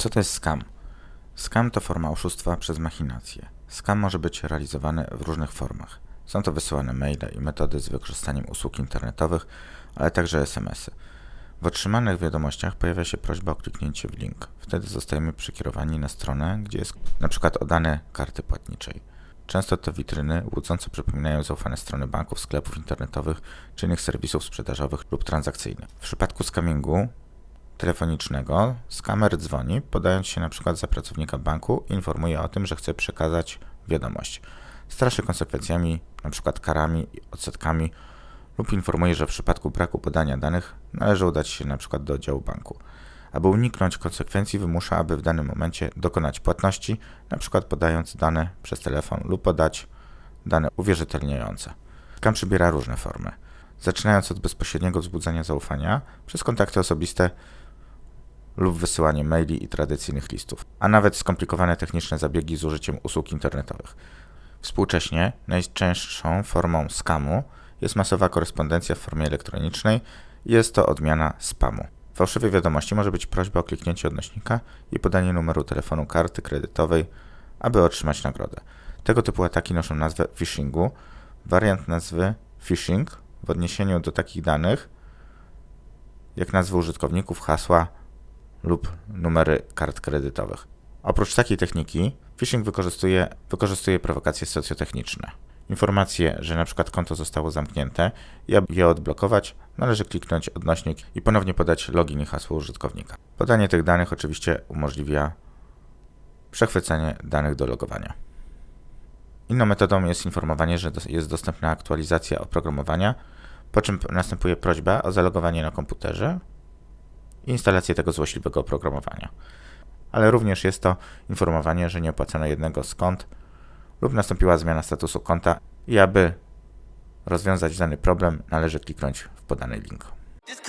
Co to jest scam? Scam to forma oszustwa przez machinację. Scam może być realizowany w różnych formach. Są to wysyłane maile i metody z wykorzystaniem usług internetowych, ale także SMS-y. W otrzymanych wiadomościach pojawia się prośba o kliknięcie w link. Wtedy zostajemy przekierowani na stronę, gdzie jest np. o dane karty płatniczej. Często to witryny łudząco przypominają zaufane strony banków, sklepów internetowych czy innych serwisów sprzedażowych lub transakcyjnych. W przypadku scamingu telefonicznego skamer dzwoni, podając się np. za pracownika banku informuje o tym, że chce przekazać wiadomość. Straszy konsekwencjami, np. karami i odsetkami lub informuje, że w przypadku braku podania danych należy udać się np. do oddziału banku. Aby uniknąć konsekwencji wymusza, aby w danym momencie dokonać płatności, np. podając dane przez telefon lub podać dane uwierzytelniające. Scam przybiera różne formy. Zaczynając od bezpośredniego wzbudzania zaufania, przez kontakty osobiste lub wysyłanie maili i tradycyjnych listów, a nawet skomplikowane techniczne zabiegi z użyciem usług internetowych. Współcześnie najczęstszą formą skamu jest masowa korespondencja w formie elektronicznej i jest to odmiana spamu. W wiadomości może być prośba o kliknięcie odnośnika i podanie numeru telefonu karty kredytowej, aby otrzymać nagrodę. Tego typu ataki noszą nazwę phishingu. Wariant nazwy phishing w odniesieniu do takich danych jak nazwy użytkowników, hasła lub numery kart kredytowych. Oprócz takiej techniki, phishing wykorzystuje, wykorzystuje prowokacje socjotechniczne. Informacje, że przykład konto zostało zamknięte i aby je odblokować, należy kliknąć odnośnik i ponownie podać login i hasło użytkownika. Podanie tych danych oczywiście umożliwia przechwycenie danych do logowania. Inną metodą jest informowanie, że jest dostępna aktualizacja oprogramowania, po czym następuje prośba o zalogowanie na komputerze instalację tego złośliwego oprogramowania. Ale również jest to informowanie, że nie opłacono jednego z kont lub nastąpiła zmiana statusu konta i aby rozwiązać dany problem, należy kliknąć w podany link. This